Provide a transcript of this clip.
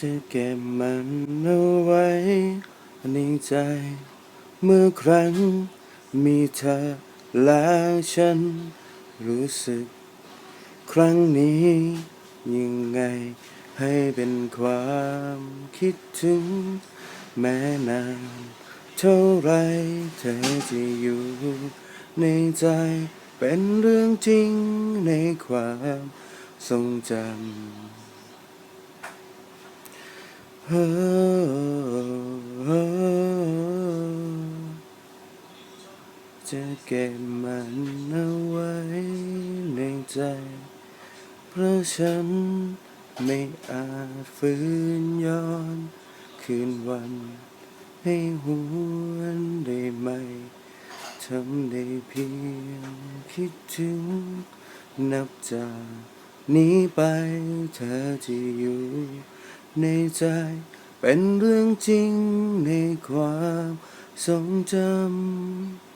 จะเก็บมันเอาไว้ในใจ เมื่อครั้งมีเธอแล้วฉันรู้สึก ครั้งนี้ยังไงให้เป็นความคิดถึง แม้นานเท่าไรเธอจะอยู่ในใจเป็นเรื่องจริงในความทรงจำ จะเก็บมันเอาไว้ในใจ เพราะฉันไม่อาจฝืนย้อน คืนวัน ให้หวนได้ไหม ทำได้เพียงคิดถึง นับจากนี้ไปเธอจะอยู่ ในใจ เป็นเรื่องจริงในความทรงจำ